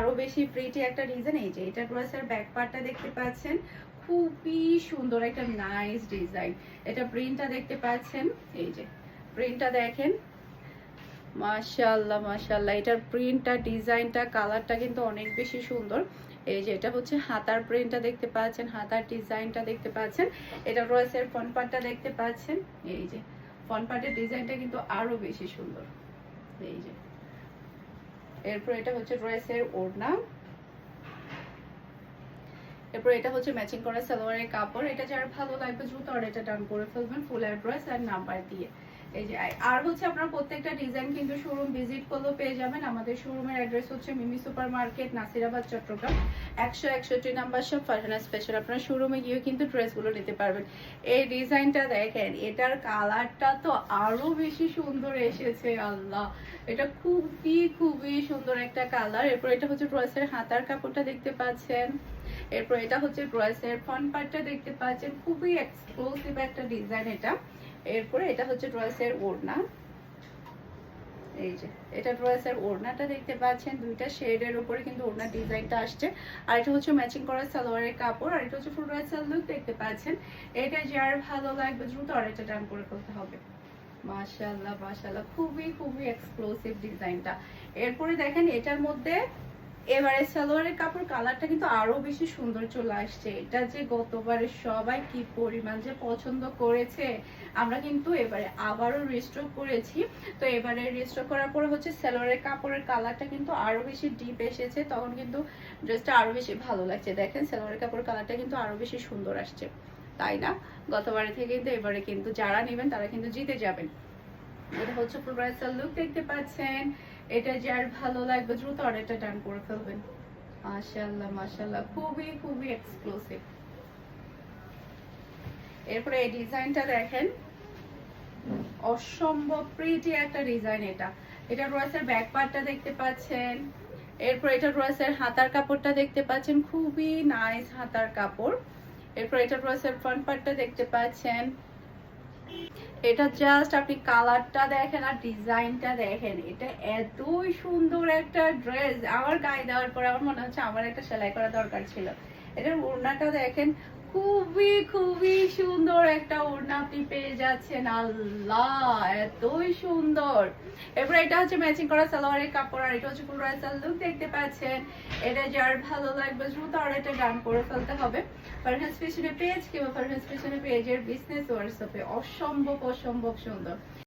আরও বেশি প্রিটি একটা ডিজাইন এই যে, এটা ড্রেসের ব্যাক পার্টটা দেখতে পাচ্ছেন। খুবই সুন্দর একটা নাইস ডিজাইন এটা প্রিন্টটা দেখতে পাচ্ছেন, এই যে প্রিন্টটা দেখেন। মাশাআল্লাহ মাশাআল্লাহ, এটার প্রিন্টটা ডিজাইনটা কালারটা কিন্তু অনেক বেশি সুন্দর। এই যে, এটা হচ্ছে হাতার প্রিন্টটা দেখতে পাচ্ছেন, হাতার ডিজাইনটা দেখতে পাচ্ছেন। এটা রয়েসের ফ্রন্ট পার্টটা দেখতে পাচ্ছেন। এই যে ফ্রন্ট পার্টের ডিজাইনটা কিন্তু আরও বেশি সুন্দর। এই যে এরপর এটা হচ্ছে ড্রেসের ওড়না। এরপর এটা হচ্ছে ম্যাচিং করা সালোয়ারের কাপড়। এটা যার ভালো লাগবে আর এটা ডান করে ফেলবেন ফুল অ্যাড্রেস আর নাম্বার দিয়ে। আর হচ্ছে আপনারা প্রত্যেকটা ডিজাইন কিন্তু শোরুম ভিজিট করলেও পেয়ে যাবেন। আমাদের শোরুমের অ্যাড্রেস হচ্ছে মিমি সুপার মার্কেট নাসিরাবাদ, চট্টগ্রাম। একশো একষট্টি নাম্বার সব ফারহানা স্পেশাল আপনারা শোরুমে গিয়েও কিন্তু ড্রেসগুলো নিতে পারবেন। এই ডিজাইনটা দেখেন, এটার কালারটা তো আরও বেশি সুন্দর এসেছে, আল্লাহ! এটা খুবই খুবই সুন্দর একটা কালার এরপর এটা হচ্ছে ড্রেসের হাতার কাপড়টা দেখতে পাচ্ছেন। এরপর এটা হচ্ছে ড্রেসের ফ্রন্ট পার্টটা দেখতে পাচ্ছেন। খুবই এক্সক্লুসিভ একটা ডিজাইন এটা। এরপরে এটা হচ্ছে ড্রেসের ওড়না। এই যে, এটা ড্রেসের ওড়নাটা দেখতে পাচ্ছেন। দুইটা শেডের উপরে কিন্তু ওড়না ডিজাইনটা আসছে। আর এটা হচ্ছে ম্যাচিং করা সালোয়ারের কাপড়। আর এটা হচ্ছে ফুল লুক দেখতে পাচ্ছেন। এটা ভালো লাগবে দ্রুত আরেকটা টান করে ফেলতে হবে। মাশাআল্লাহ মাশাআল্লাহ। খুবই খুবই এক্সক্লুসিভ ডিজাইনটা এরপরে দেখেন এটার মধ্যে এবারে সালোয়ারের কাপড় কালারটা কিন্তু আরও বেশি সুন্দর চলে আসছে। এটা যে গতবারে সবাই কি পরিমাণ যে পছন্দ করেছে, আমরা কিন্তু এবারে আবারও রিস্টক করেছি। তো এবারে রিস্টক করার পরে হচ্ছে সালোয়ারের কাপড়ের কালারটা কিন্তু আরও বেশি ডিপ এসেছে, তখন কিন্তু ড্রেসটা আরও বেশি ভালো লাগছে। দেখেন, সালোয়ারের কাপড়ের কালারটা কিন্তু আরও বেশি সুন্দর আসছে। তাই না? গতবারে থেকে কিন্তু এবারে কিন্তু যারা নেবেন তারা কিন্তু জিতে যাবেন। এটা হচ্ছে প্রোগ্রেসার লুক দেখতে পাচ্ছেন। এটা যার ভালো লাগবে দ্রুত অর্ডারটা ডান করে ফেলবেন। খুবই খুবই এক্সক্লুসিভ এরপরে এই ডিজাইনটা দেখেন। অসম্ভব প্রিটি একটা ডিজাইন এটা। এটা রয়েসের ব্যাক পার্টটা দেখতে পাচ্ছেন। এরপর এটা রয়েসের হাতার কাপড়টা দেখতে পাচ্ছেন। খুবই নাইস হাতার কাপড়। এরপর এটা রয়েসের ফ্রন্ট পার্টটা দেখতে পাচ্ছেন। এটা জাস্ট আপনি কালারটা দেখেন আর ডিজাইনটা দেখেন। এটা এতই সুন্দর একটা ড্রেস আমার গায়ে দেওয়ার পরে আমার মনে হচ্ছে আমার একটা সেলাই করা দরকার ছিল। এটার ওড়নাটা দেখেন খুবই খুবই সুন্দর একটা ওড়না আপনি পেয়ে যাচ্ছেন। আল্লাহ, এতই সুন্দর। এরপর এটা হচ্ছে ম্যাচিং করা সালোয়ারের কাপড়, আর এটা হচ্ছে পুরো লুক দেখতে পাচ্ছেন। এটা যার ভালো লাগবে, দ্রুত আর এটা গান করে ফেলতে হবে। ফারহান পেছনে পেজ কিংবা ফারহান পেছনে পেজের বিজনেস হোয়াটসঅ্যাপে অসম্ভব অসম্ভব সুন্দর।